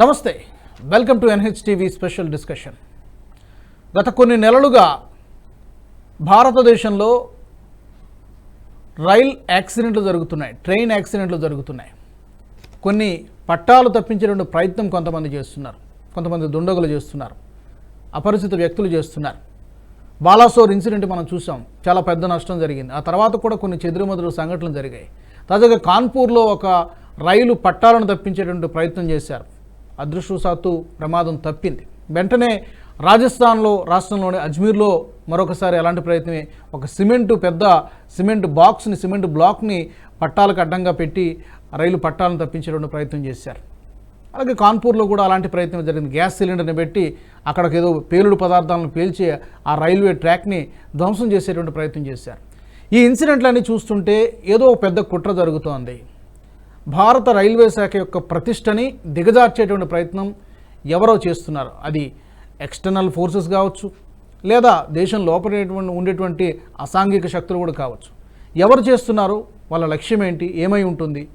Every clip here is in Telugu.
నమస్తే. Welcome to N H T V special discussion గత కొన్ని నెలలుగా భారతదేశంలో రైల్ యాక్సిడెంట్లు జరుగుతున్నాయి ట్రైన్ యాక్సిడెంట్లు జరుగుతున్నాయి. కొన్ని పట్టాలు తప్పించేటువంటి ప్రయత్నం కొంతమంది చేస్తున్నారు కొంతమంది దుండగులు చేస్తున్నారు అపరిచిత వ్యక్తులు చేస్తున్నారు. బాలాసోర్ ఇన్సిడెంట్ మనం చూసాం చాలా పెద్ద నష్టం జరిగింది. ఆ తర్వాత కూడా కొన్ని చెదురుమదురు సంఘటనలు జరిగాయి. తాజాగా కాన్పూర్లో ఒక రైలు పట్టాలను తప్పించేటువంటి ప్రయత్నం చేశారు. అదృష్టవశాత్తు ప్రమాదం తప్పింది. వెంటనే రాజస్థాన్లో రాష్ట్రంలోని అజ్మీర్లో మరొకసారి అలాంటి ప్రయత్నమే. ఒక సిమెంటు పెద్ద సిమెంట్ బాక్స్ని సిమెంట్ బ్లాక్ని పట్టాలకు అడ్డంగా పెట్టి రైలు పట్టాలను తప్పించేటువంటి ప్రయత్నం చేశారు. అలాగే కాన్పూర్లో కూడా అలాంటి ప్రయత్నం జరిగింది. గ్యాస్ సిలిండర్ని పెట్టి అక్కడికి ఏదో పేలుడు పదార్థాలను పేల్చి ఆ రైల్వే ట్రాక్ని ధ్వంసం చేసేటువంటి ప్రయత్నం చేశారు. ఈ ఇన్సిడెంట్లన్నీ చూస్తుంటే ఏదో పెద్ద కుట్ర జరుగుతోంది. భారత రైల్వే శాఖ యొక్క ప్రతిష్టని దిగజార్చేటువంటి ప్రయత్నం ఎవరో చేస్తున్నారు? అది ఎక్స్టర్నల్ ఫోర్సెస్ కావచ్చు లేదా దేశం లోపల ఉండేటువంటి అసాంఘిక శక్తులు కూడా కావచ్చు. ఎవరు చేస్తున్నారు? వాళ్ళ లక్ష్యం ఏంటి? ఏమై ఉంటుంది?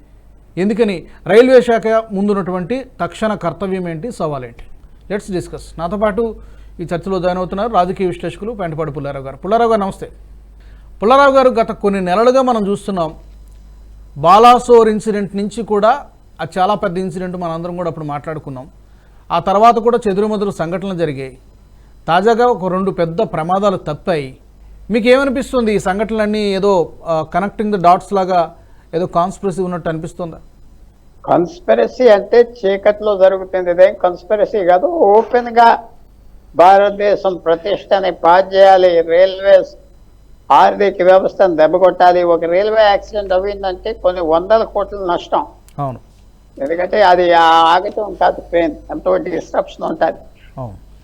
ఎందుకని రైల్వే శాఖ ముందున్నటువంటి తక్షణ కర్తవ్యం ఏంటి? సవాలేంటి ఏంటి? లెట్స్ డిస్కస్ నాతో పాటు ఈ చర్చలో జాయిన్ అవుతున్నారు రాజకీయ విశ్లేషకులు పెంటపాటి పుల్లారావు గారు. పుల్లారావు గారు నమస్తే. పుల్లారావు గారు గత కొన్ని నెలలుగా మనం చూస్తున్నాం బాలాసోర్ ఇన్సిడెంట్ నుంచి కూడా అది చాలా పెద్ద ఇన్సిడెంట్ మనందరం కూడా అప్పుడు మాట్లాడుకున్నాం. ఆ తర్వాత కూడా చెదురుమదురు సంఘటనలు జరిగాయి. తాజాగా ఒక రెండు పెద్ద ప్రమాదాలు తప్పాయి. మీకు ఏమనిపిస్తుంది ఈ సంఘటనలన్నీ ఏదో కనెక్టింగ్ ద డాట్స్ లాగా ఏదో కాన్స్పిరసీ ఉన్నట్టు అనిపిస్తుందా? కన్స్పిరసీ అంటే చీకట్లో జరుగుతుంది. ఇదేం కన్స్పిరసీ కాదు. ఓపెన్గా భారతదేశం ప్రతిష్టని పాజేయాలి రైల్వేస్ ఆర్థిక వ్యవస్థను దెబ్బకొట్టాలి ఒక రైల్వే యాక్సిడెంట్ అయిందంటే కొన్ని వందల కోట్ల నష్టం. అవును. ఎందుకంటే అది ఆగటం కాదు ట్రైన్ ఎంతో డిస్ట్రప్షన్ ఉంటుంది.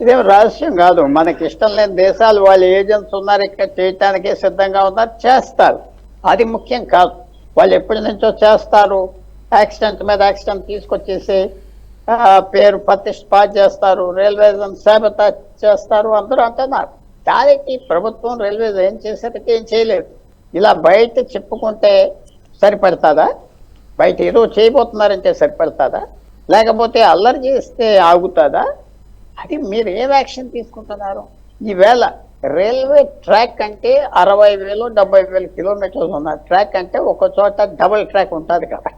ఇదేం రహస్యం కాదు. మనకి ఇష్టం లేని దేశాలు వాళ్ళ ఏజెంట్స్ ఉన్నారు ఇక్కడ చేయటానికి సిద్ధంగా ఉన్నారు చేస్తారు. అది ముఖ్యం కాదు. వాళ్ళు ఎప్పటి నుంచో చేస్తారు. యాక్సిడెంట్ మీద యాక్సిడెంట్ తీసుకొచ్చేసి పేరు ప్రతిష్ట చేస్తారు. రైల్వేస్ సేబత చేస్తారు. అందరూ అంటున్నారు దానికి ప్రభుత్వం రైల్వేస్ ఏం చేశారంటే ఏం చేయలేదు. ఇలా బయట చెప్పుకుంటే సరిపడుతుందా? బయట ఏదో చేయబోతున్నారంటే సరిపడుతుందా? లేకపోతే అల్లరి చేస్తే ఆగుతుందా? అది మీరు ఏం యాక్షన్ తీసుకుంటున్నారు? ఈవేళ రైల్వే ట్రాక్ అంటే అరవై వేలు డెబ్బై వేలు కిలోమీటర్లు ఉన్న ట్రాక్ అంటే ఒక చోట డబుల్ ట్రాక్ ఉంటుంది కదా.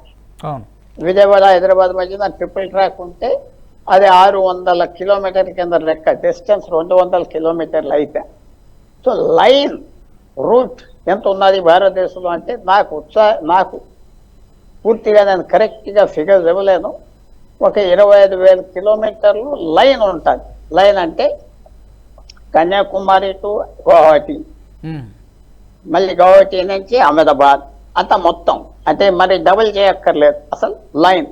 విజయవాడ హైదరాబాద్ మధ్యన ట్రిపుల్ ట్రాక్ ఉంటే అది ఆరు వందల కిలోమీటర్ కింద లెక్క డిస్టెన్స్ రెండు వందల కిలోమీటర్లు అయితే. సో లైన్ రూట్ ఎంత ఉన్నది భారతదేశంలో అంటే నాకు ఉత్సాహ నాకు పూర్తిగా నేను కరెక్ట్గా ఫిగర్స్ ఇవ్వలేను. ఒక ఇరవై ఐదు వేల కిలోమీటర్లు లైన్ ఉంటుంది. లైన్ అంటే కన్యాకుమారి టు గువాహటి ఉమ్. మళ్ళీ గౌహటి నుంచి అహ్మదాబాద్ అంత మొత్తం. అంటే మరి డబుల్ చేయక్కర్లేదు. అసలు లైన్.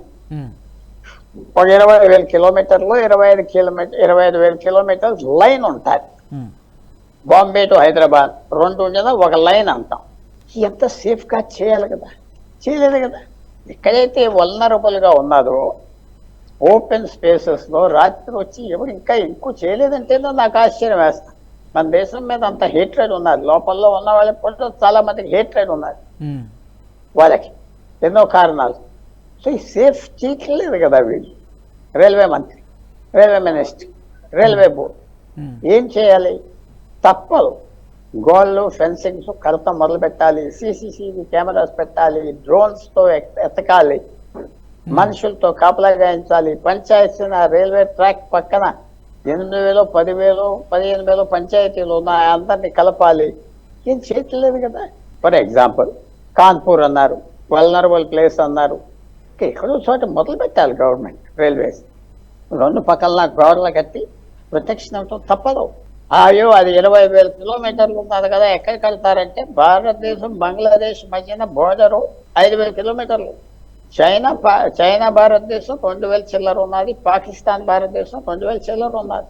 ఒక ఇరవై వేల కిలోమీటర్లు ఇరవై ఐదు కిలోమీటర్ ఇరవై ఐదు వేల కిలోమీటర్స్ లైన్ ఉంటుంది. బాంబే టు హైదరాబాద్ రెండు ఉండేదా ఒక లైన్ అంటాం. ఎంత సేఫ్గా చేయాలి కదా? చేయలేదు కదా? ఎక్కడైతే vulnerable గా ఉన్నదో ఓపెన్ స్పేసెస్లో రాత్రి వచ్చి ఎవరు ఇంకా ఎక్కువ చేయలేదంటేనో నాకు ఆశ్చర్యం వేస్తాను మన దేశం మీద అంత హేట్రెడ్ ఉన్నది. లోపల ఉన్న వాళ్ళకి కూడా చాలా మందికి హేట్రెడ్ ఉన్నది. వాళ్ళకి ఎన్నో కారణాలు. సో ఈ సేఫ్ చేయట్లేదు కదా వీళ్ళు. రైల్వే మంత్రి railway minister railway board. Um. ఏం చేయాలి? తప్పదు. గోళ్ళు ఫెన్సింగ్స్ కడత మొదలు పెట్టాలి. సీసీటీవీ కెమెరాస్ పెట్టాలి. డ్రోన్స్తో ఎక్- ఎతకాలి. మనుషులతో కాపలా గాయించాలి. పంచాయతీ రైల్వే ట్రాక్ పక్కన ఎనిమిది వేలు పదివేలు పదిహేను వేలు పంచాయతీలు ఉన్నాయి. అందరినీ కలపాలి. ఏం చేయట్లేదు కదా? ఫర్ ఎగ్జాంపుల్ కాన్పూర్ అన్నారు వల్నరబుల్ ప్లేస్ అన్నారు. ఎక్కడో చోట మొదలు పెట్టాలి గవర్నమెంట్ రైల్వేస్ రెండు పక్కల గోడలు కట్టి ఇవ్వటం తప్పదు. అయ్యో అది ఇరవై వేల కిలోమీటర్లు ఉన్నది కదా ఎక్కడికి వెళ్తారంటే భారతదేశం బంగ్లాదేశ్ మధ్యన బోర్డరు ఐదు వేల కిలోమీటర్లు. చైనా చైనా భారతదేశం రెండు వేల చిల్లర ఉన్నది పాకిస్తాన్ భారతదేశం రెండు వేల చిల్లర ఉన్నది.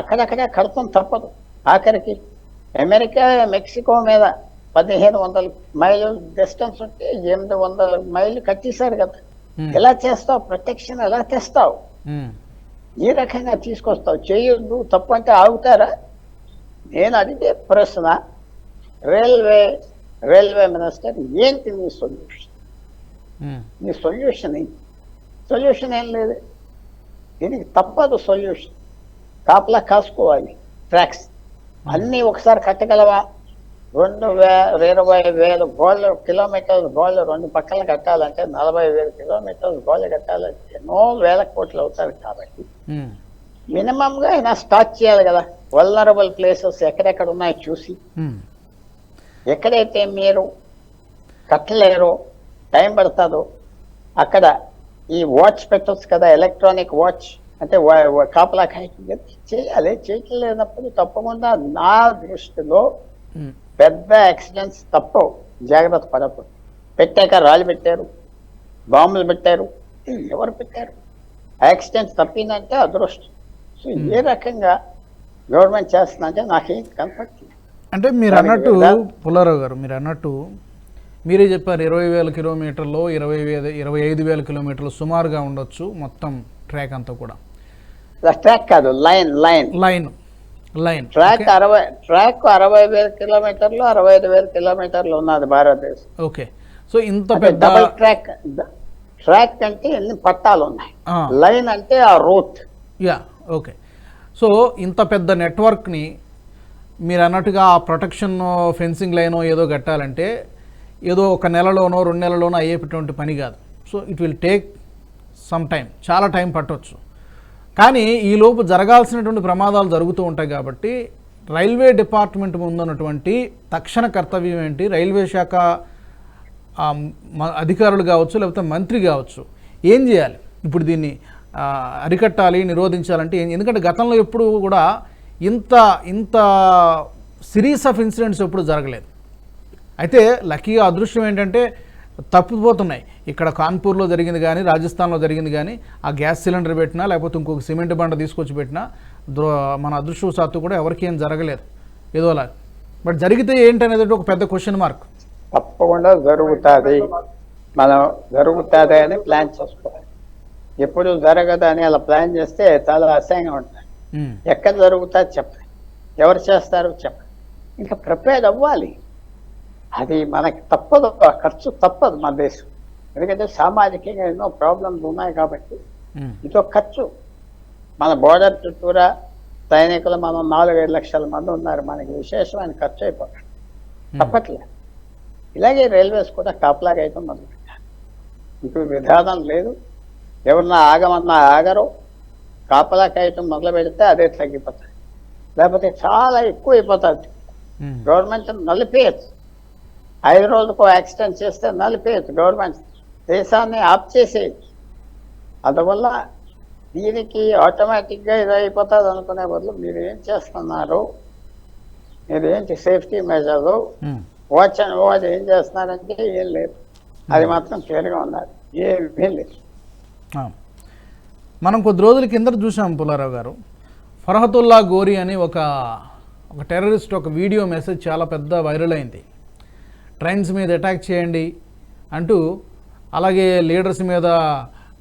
అక్కడక్కడే కడతం తప్పదు. ఆఖరికి అమెరికా మెక్సికో మీద పదిహేను వందల మైలు డిస్టెన్స్ ఉంటే ఎనిమిది వందల మైళ్ళు కట్టేశారు కదా. ఎలా చేస్తావు? ప్రొటెక్షన్ ఎలా తెస్తావు. ఏ రకంగా తీసుకొస్తావు. చేయొద్దు తప్పు అంటే ఆగుతారా? నేను అడిగే ప్రశ్న రైల్వే రైల్వే మినిస్టర్ ఏంటి నీ సొల్యూషన్. నీ సొల్యూషన్ ఏంటి? సొల్యూషన్ ఏం లేదు. దీనికి తప్పదు సొల్యూషన్. కాపలా కాసుకోవాలి. ట్రాక్స్. అన్నీ ఒకసారి కట్టగలవా? రెండు వేల ఇరవై వేల గోళ్ళు కిలోమీటర్ల గోళ్ళు రెండు పక్కన కట్టాలంటే నలభై వేల కిలోమీటర్ల గోళ్ళు కట్టాలంటే ఎన్నో వేల కోట్లు అవుతారు కాబట్టి. మినిమంగా అయినా స్టార్ట్ చేయాలి కదా. వల్నరబుల్ ప్లేసెస్ ఎక్కడెక్కడ ఉన్నాయో చూసి. ఎక్కడైతే మీరు కట్టలేరో టైం పడుతుందో అక్కడ ఈ వాచ్ పెట్టొచ్చు కదా ఎలక్ట్రానిక్ వాచ్ అంటే వా- వా- కాపలా కాయకి చేయాలి చేయట్లేనప్పుడు తప్పకుండా నా దృష్టిలో పెద్ద యాక్సిడెంట్స్ తప్పవు జాగ్రత్త పడకూడదు పెట్టాక రాళ్ళు పెట్టారు బాంబులు పెట్టారు ఎవరు పెట్టారు? యాక్సిడెంట్స్ తప్పిందంటే అదృష్టం. సో ఏ రకంగా గవర్నమెంట్ చేస్తుందంటే నాకేం కనపడుతుంది అంటే మీరు అన్నట్టు పుల్లారావు గారు మీరు అన్నట్టు మీరే చెప్పారు ఇరవై వేల కిలోమీటర్లు ఇరవై వేల ఇరవై ఐదు వేల కిలోమీటర్లు సుమారుగా ఉండొచ్చు మొత్తం ట్రాక్ అంతా కూడా. ట్రాక్ కాదు line line. Line. Line. Track అరవై ట్రాక్ అరవై వేల కిలోమీటర్లు అరవై ఐదు వేల కిలోమీటర్లు ఉన్నది భారతదేశం. ఓకే. సో ఇంత పెద్ద డబుల్ ట్రాక్ ట్రాక్ అంటే ఎన్ని పట్టాలు ఉన్నాయి? లైన్ అంటే ఆ రూట్ యా ఓకే. సో ఇంత పెద్ద నెట్వర్క్ని మీరు అన్నట్టుగా ఆ ప్రొటెక్షన్ ఫెన్సింగ్ లైనో ఏదో కట్టాలంటే ఏదో ఒక నెలలోనో రెండు నెలలోనో అయ్యేటటువంటి పని కాదు. So it will take some time చాలా టైం పట్టవచ్చు కానీ ఈలోపు జరగాల్సినటువంటి ప్రమాదాలు జరుగుతూ ఉంటాయి కాబట్టి రైల్వే డిపార్ట్మెంట్ ముందున్నటువంటి తక్షణ కర్తవ్యం ఏంటి? రైల్వే శాఖ మ- అధికారులు కావచ్చు లేకపోతే మంత్రి కావచ్చు ఏం చేయాలి? ఇప్పుడు దీన్ని అరికట్టాలి నిరోధించాలంటే ఎందుకంటే గతంలో ఎప్పుడు కూడా ఇంత ఇంత సిరీస్ ఆఫ్ ఇన్సిడెంట్స్ ఎప్పుడు జరగలేదు. అయితే లక్కీగా అదృష్టం ఏంటంటే తప్పిపోతున్నాయి. ఇక్కడ కాన్పూర్లో జరిగింది కానీ రాజస్థాన్లో జరిగింది కానీ ఆ గ్యాస్ సిలిండర్ పెట్టినా లేకపోతే ఇంకొక సిమెంట్ బండ తీసుకొచ్చి పెట్టినా మన అదృష్టవశాత్తు కూడా ఎవరికి ఏం జరగలేదు. ఏదోలా బట్ జరిగితే ఏంటనేది ఒక పెద్ద క్వశ్చన్ మార్క్ తప్పకుండా జరుగుతుంది. మనం జరుగుతుంది అని ప్లాన్ చేసుకోవాలి. ఎప్పుడు జరగదు అని అలా ప్లాన్ చేస్తే చాలా అసహ్యంగా ఉంటుంది. ఎక్కడ జరుగుతుంది చెప్పండి. ఎవరు చేస్తారు చెప్పండి. ఇంకా ప్రిపేర్ అవ్వాలి. అది మనకి తప్పదు ఆ ఖర్చు తప్పదు మన దేశం. ఎందుకంటే సామాజికంగా ఎన్నో ప్రాబ్లమ్స్ ఉన్నాయి కాబట్టి ఇదో ఖర్చు. మన బోర్డర్ చుట్టూరా సైనికులు మనం నాలుగైదు లక్షల మంది ఉన్నారు. మనకి విశేషమైన ఖర్చు అయిపోతుంది. ఉమ్, తప్పట్లేదు ఇలాగే రైల్వేస్ కూడా కాపలాగా అయితే మొదలు పెట్టారు. ఇంకో విధానం లేదు. ఎవరన్నా ఆగమన్నా ఆగరు. కాపలా కాయటం మొదలు పెడితే అదే తగ్గిపోతుంది లేకపోతే చాలా ఎక్కువ అయిపోతుంది గవర్నమెంట్ నలిపేయచ్చు. ఐదు రోజులకు యాక్సిడెంట్ చేస్తే నలిపేయచ్చు గవర్నమెంట్ దేశాన్ని ఆఫ్ చేసేయచ్చు. అందువల్ల దీనికి ఆటోమేటిక్గా ఇది అయిపోతుంది అనుకునే బదులు మీరు ఏం చేస్తున్నారు? మీరు ఏంటి సేఫ్టీ మెజర్లు వాచ్ అండ్ వాచ్ ఏం చేస్తున్నారంటే ఏం లేదు. అది మాత్రం క్లియర్గా ఉన్నారు ఏమీ లేదు. మనం కొద్ది రోజుల కిందట చూసాం పుల్లారావు గారు. ఫరహతుల్లా గోరి అని ఒక ఒక టెర్రరిస్ట్ ఒక వీడియో మెసేజ్ చాలా పెద్ద వైరల్ అయింది. ట్రైన్స్ మీద అటాక్ చేయండి అంటూ అలాగే లీడర్స్ మీద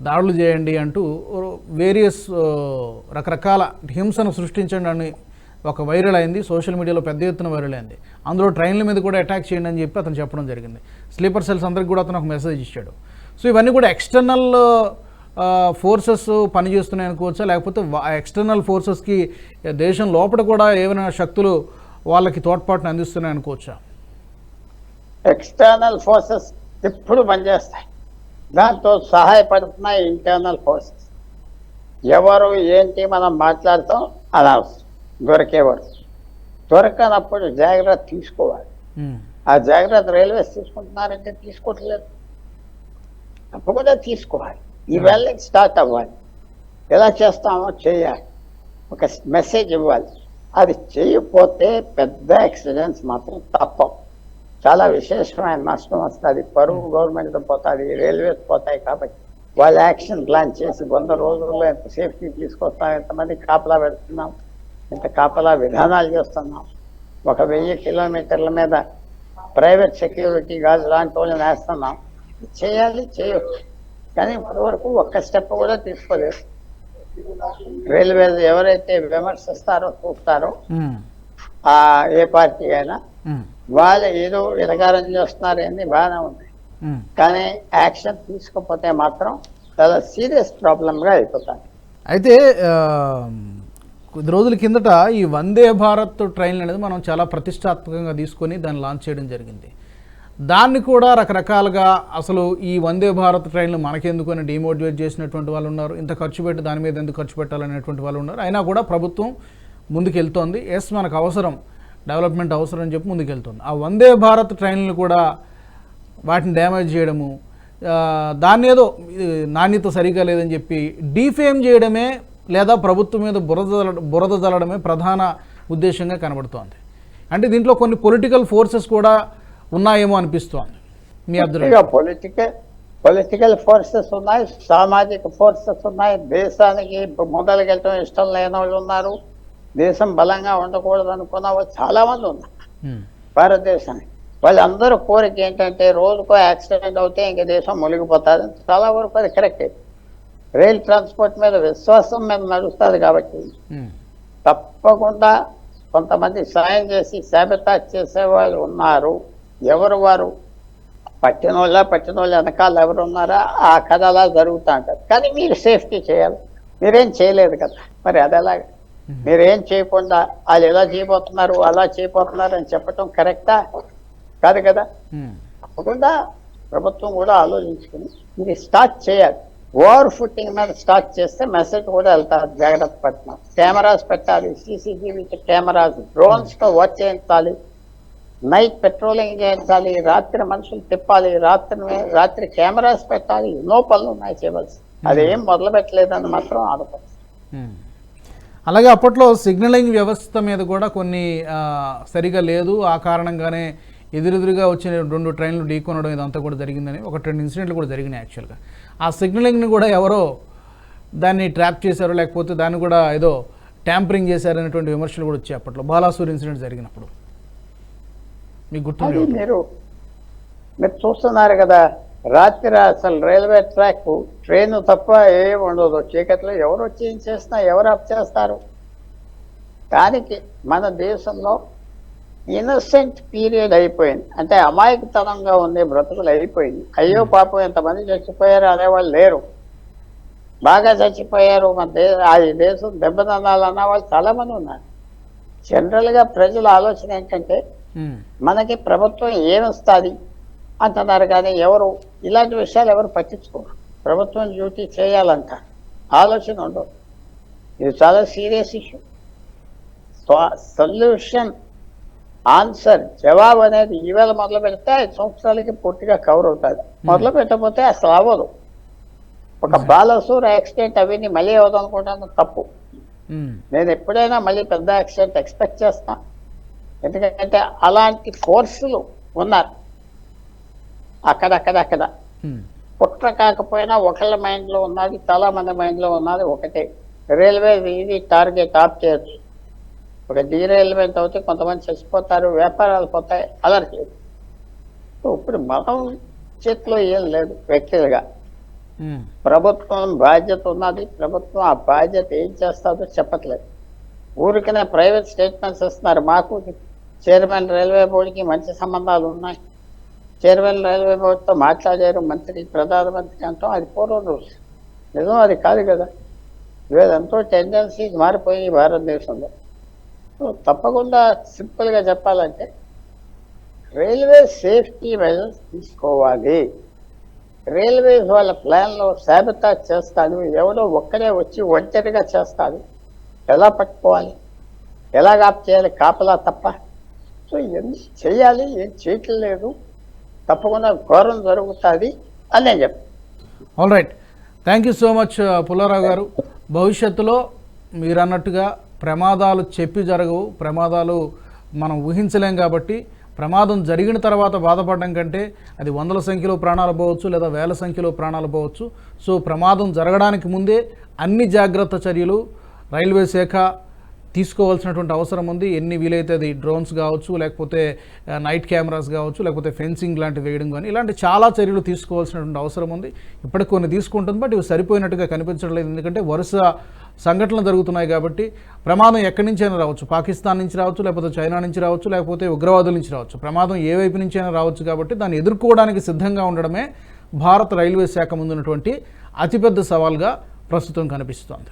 దాడులు చేయండి అంటూ వేరియస్ రకరకాల హింసను సృష్టించండి అని ఒక వైరల్ అయింది. సోషల్ మీడియాలో పెద్ద ఎత్తున వైరల్ అయింది. అందులో ట్రైన్ల మీద కూడా అటాక్ చేయండి అని చెప్పి అతను చెప్పడం జరిగింది. స్లీపర్ సెల్స్ అందరికి కూడా అతను ఒక మెసేజ్ ఇచ్చాడు. సో ఇవన్నీ కూడా ఎక్స్టర్నల్ ఫోర్సెస్ పనిచేస్తున్నాయి అనుకోవచ్చా? లేకపోతే ఎక్స్టర్నల్ ఫోర్సెస్కి దేశం లోపల కూడా ఏమైనా శక్తులు వాళ్ళకి తోడ్పాటును అందిస్తున్నాయి అనుకోవచ్చా? ఎక్స్టర్నల్ ఫోర్సెస్ ఎప్పుడు పనిచేస్తాయి. దాంతో సహాయపడుతున్నాయి ఇంటర్నల్ ఫోర్సెస్ ఎవరు ఏంటి మనం మాట్లాడతాం అనవసరం దొరికేవారు దొరకనప్పుడు జాగ్రత్త తీసుకోవాలి. ఉమ్, ఆ జాగ్రత్త రైల్వేస్ తీసుకుంటున్నారంటే తీసుకోవట్లేదు. తప్పకుండా తీసుకోవాలి. ఈవేళ స్టార్ట్ అవ్వాలి. ఎలా చేస్తామో చేయాలి. ఒక మెసేజ్ ఇవ్వాలి. అది చేయకపోతే పెద్ద యాక్సిడెంట్స్ మాత్రం తప్పవు. చాలా విశేషమైన నష్టం వస్తుంది. పరువు గవర్నమెంట్ పోతుంది రైల్వేస్ పోతాయి కాబట్టి వాళ్ళు యాక్షన్ ప్లాన్ చేసి వంద రోజుల్లో ఎంత సేఫ్టీ తీసుకొస్తాం ఎంతమంది కాపలా పెడుతున్నాం ఇంత కాపలా విధానాలు చేస్తున్నాం. ఒక వెయ్యి కిలోమీటర్ల మీద ప్రైవేట్ సెక్యూరిటీ గార్డ్స్ లాంటి వాళ్ళని వేస్తున్నాం. చేయాలి చేయొచ్చు. కానీ ఇప్పటి వరకు ఒక్క స్టెప్ కూడా తీసుకోలేదు. రైల్వే ఎవరైతే విమర్శిస్తారో చూస్తారో ఏ పార్టీ అయినా వాళ్ళు ఏదో విధకారం చేస్తున్నారు అన్ని బాగానే ఉంది. కానీ యాక్షన్ తీసుకోకపోతే మాత్రం చాలా సీరియస్ ప్రాబ్లంగా అయిపోతుంది అయితే కొద్ది రోజుల కిందట ఈ వందే భారత్ ట్రైన్ అనేది మనం చాలా ప్రతిష్టాత్మకంగా తీసుకొని దాన్ని లాంచ్ చేయడం జరిగింది. దాన్ని కూడా రకరకాలుగా అసలు ఈ వందే భారత్ ట్రైన్లు మనకెందుకు అని డిమోటివేట్ చేసినటువంటి వాళ్ళు ఉన్నారు. ఇంత ఖర్చు పెట్టి దాని మీద ఎందుకు ఖర్చు పెట్టాలనేటువంటి వాళ్ళు ఉన్నారు. అయినా కూడా ప్రభుత్వం ముందుకెళ్తోంది. ఎస్ మనకు అవసరం. డెవలప్మెంట్ అవసరం అని చెప్పి ముందుకెళ్తుంది. ఆ వందే భారత్ ట్రైన్లు కూడా వాటిని డ్యామేజ్ చేయడము దాన్ని ఏదో నాణ్యత సరిగా లేదని చెప్పి డీఫేమ్ చేయడమే లేదా ప్రభుత్వం మీద బురద బురద జల్లడమే ప్రధాన ఉద్దేశంగా కనబడుతోంది. అంటే దీంట్లో కొన్ని పొలిటికల్ ఫోర్సెస్ కూడా ఉన్నాయేమో అనిపిస్తోంది. మీ అబ్జర్వ్ పొలిటికల్ పొలిటికల్ ఫోర్సెస్ ఉన్నాయి సామాజిక ఫోర్సెస్ ఉన్నాయి. దేశానికి మొదలుకెళ్ళటం ఇష్టం లేని వాళ్ళు ఉన్నారు. దేశం బలంగా ఉండకూడదు అనుకున్న వాళ్ళు చాలా మంది ఉన్నారు. భారతదేశానికి వాళ్ళందరూ కోరిక ఏంటంటే రోజుకో యాక్సిడెంట్ అవుతే ఇంక దేశం మునిగిపోతుంది చాలా వరకు అది కరెక్టే. రైల్ ట్రాన్స్పోర్ట్ మీద విశ్వాసం మీద నడుస్తుంది కాబట్టి తప్పకుండా కొంతమంది సాయం చేసి శాబితాజ్ చేసే వాళ్ళు ఉన్నారు. ఎవరు వారు? పట్టిన వాళ్ళ పట్టిన వాళ్ళు వెనకాల ఎవరు ఉన్నారా? ఆ కథ అలా జరుగుతూ ఉంటుంది. కానీ మీరు సేఫ్టీ చేయాలి. మీరేం చేయలేదు కదా. మరి అది ఎలాగ? మీరేం చేయకుండా వాళ్ళు ఎలా చేయబోతున్నారు అలా చేయబోతున్నారు అని చెప్పటం కరెక్టా? కాదు కదా? తప్పకుండా ప్రభుత్వం కూడా ఆలోచించుకుని ఇది స్టార్ట్ చేయాలి. ఓవర్ ఫుట్టింగ్ మీద స్టార్ట్ చేస్తే మెసేజ్ కూడా వెళ్తారు జాగ్రత్త పడుతున్నారు కెమెరాస్ పెట్టాలి C C T V cameras డ్రోన్స్తో watch చేయించాలి నైట్ పెట్రోలింగ్ చేయించాలి రాత్రి మనుషులు తిప్పాలి రాత్రి రాత్రి కెమెరాస్ పెట్టాలి ఎన్నో పనులు ఉన్నాయి చేయవలసి. అదేం మొదలు పెట్టలేదని మాత్రం ఆడపడుతుంది అలాగే అప్పట్లో సిగ్నలింగ్ వ్యవస్థ మీద కూడా కొన్ని సరిగా లేదు. ఆ కారణంగానే ఎదురెదురుగా వచ్చిన రెండు ట్రైన్లు ఢీకొనడం ఇదంతా కూడా జరిగిందని ఒక రెండు ఇన్సిడెంట్లు కూడా జరిగినాయి యాక్చువల్గా. ఆ సిగ్నలింగ్ని కూడా ఎవరో దాన్ని ట్రాప్ చేశారో లేకపోతే దాన్ని కూడా ఏదో ట్యాంపరింగ్ చేశారనేటువంటి విమర్శలు కూడా వచ్చాయి అప్పట్లో. బాలాసూర్ ఇన్సిడెంట్ జరిగినప్పుడు. మీకు గుర్తుంది అది మీరు మీరు చూస్తున్నారు కదా రాత్రి అసలు రైల్వే ట్రాక్ ట్రైన్ తప్ప ఏం ఉండదు. చీకట్లో ఎవరు వచ్చి ఏం చేసినా ఎవరు అప్ చేస్తారు? దానికి మన దేశంలో ఇన్నసెంట్ పీరియడ్ అయిపోయింది. అంటే అమాయకతనంగా ఉండే బ్రతుకులు అయిపోయింది. అయ్యో పాపం ఎంతమంది చచ్చిపోయారు అనేవాళ్ళు లేరు. బాగా చచ్చిపోయారు. మన దే ఆ దేశం దెబ్బతినాలన్న వాళ్ళు చాలా మంది ఉన్నారు. జనరల్గా ప్రజల ఆలోచన ఏంటంటే మనకి ప్రభుత్వం ఏమిస్తుంది అంటున్నారు కానీ ఎవరు? ఇలాంటి విషయాలు ఎవరు పట్టించుకోరు. ప్రభుత్వం డ్యూటీ చేయాలంట. ఆలోచన ఉండదు. ఇది చాలా సీరియస్ ఇష్యూ. సొల్యూషన్ ఆన్సర్ జవాబు అనేది ఈవేళ మొదలు పెడితే ఐదు సంవత్సరాలకి పూర్తిగా కవర్ అవుతుంది. మొదలు పెట్టకపోతే అసలు అవ్వదు. ఒక బాలసూర్ యాక్సిడెంట్ అవన్నీ మళ్ళీ అవ్వదు అనుకుంటాను తప్పు నేను ఎప్పుడైనా మళ్ళీ పెద్ద యాక్సిడెంట్ ఎక్స్పెక్ట్ చేస్తా. ఎందుకంటే అలాంటి ఫోర్సులు ఉన్నారు. అక్కడక్కడక్కడ కుట్ర కాకపోయినా ఒకళ్ళ మైండ్లో ఉన్నది చాలా మంది మైండ్లో ఉన్నది ఒకటే. రైల్వే ఇది టార్గెట్ ఆఫ్ చేయొచ్చు. ఒక డీరైల్మెంట్ అవుతే కొంతమంది చచ్చిపోతారు వ్యాపారాలు పోతాయి అలర్ చేయదు సో ఇప్పుడు మనం చేతిలో ఏం లేదు వ్యక్తులుగా ఉమ్, ప్రభుత్వం బాధ్యత ఉన్నది ప్రభుత్వం ఆ బాధ్యత ఏం చేస్తుందో చెప్పట్లేదు. ఊరికనే ప్రైవేట్ స్టేట్మెంట్స్ ఇస్తున్నారు మాకు. చైర్మన్ రైల్వే బోర్డుకి మంచి సంబంధాలు ఉన్నాయి. చైర్మన్ రైల్వే బోర్డుతో మాట్లాడారు మంత్రి ప్రధానమంత్రి అంటాం అది పూర్వం రూల్స్. నిజం అది కాదు కదా. ఇవేదంతో ఎంతో టెండెన్సీ మారిపోయి భారతదేశంలో. సో తప్పకుండా సింపుల్గా చెప్పాలంటే రైల్వే సేఫ్టీ మెజర్స్ తీసుకోవాలి. రైల్వేస్ వాళ్ళ ప్లాన్లో శాబితాజ్ చేస్తాడు ఎవడో ఒక్కడే వచ్చి ఒంటరిగా చేస్తాడు. ఎలా పట్టుకోవాలి? ఎలా ఆప్ చేయాలి? కాపలా తప్ప. సో ఇవన్నీ చేయాలి ఏం చేయట్లేదు. తప్పకుండా ఘోరం జరుగుతుంది అని నేను చెప్పాను all right thank you so much Pullarao గారు. భవిష్యత్తులో మీరు అన్నట్టుగా ప్రమాదాలు చెప్పి జరగవు. ప్రమాదాలు మనం ఊహించలేం కాబట్టి ప్రమాదం జరిగిన తర్వాత బాధపడడం కంటే అది వందల సంఖ్యలో ప్రాణాలు పోవచ్చు లేదా వేల సంఖ్యలో ప్రాణాలు పోవచ్చు. సో ప్రమాదం జరగడానికి ముందే అన్ని జాగ్రత్త చర్యలు రైల్వే శాఖ తీసుకోవాల్సినటువంటి అవసరం ఉంది. ఎన్ని వీలైతే అది డ్రోన్స్ కావచ్చు లేకపోతే నైట్ కెమెరాస్ కావచ్చు లేకపోతే ఫెన్సింగ్ లాంటివి వేయడం కానీ ఇలాంటి చాలా చర్యలు తీసుకోవాల్సినటువంటి అవసరం ఉంది. ఇప్పటికి కొన్ని తీసుకుంటుంది బట్ ఇవి సరిపోయినట్టుగా కనిపించట్లేదు. ఎందుకంటే వరుస సంఘటనలు జరుగుతున్నాయి కాబట్టి ప్రమాదం ఎక్కడి నుంచైనా రావచ్చు. పాకిస్తాన్ నుంచి రావచ్చు లేకపోతే చైనా నుంచి రావచ్చు లేకపోతే ఉగ్రవాదుల నుంచి రావచ్చు. ప్రమాదం ఏ వైపు నుంచైనా రావచ్చు కాబట్టి దాన్ని ఎదుర్కోవడానికి సిద్ధంగా ఉండడమే భారత రైల్వే శాఖ ముందున్నటువంటి అతిపెద్ద సవాల్గా ప్రస్తుతం కనిపిస్తోంది.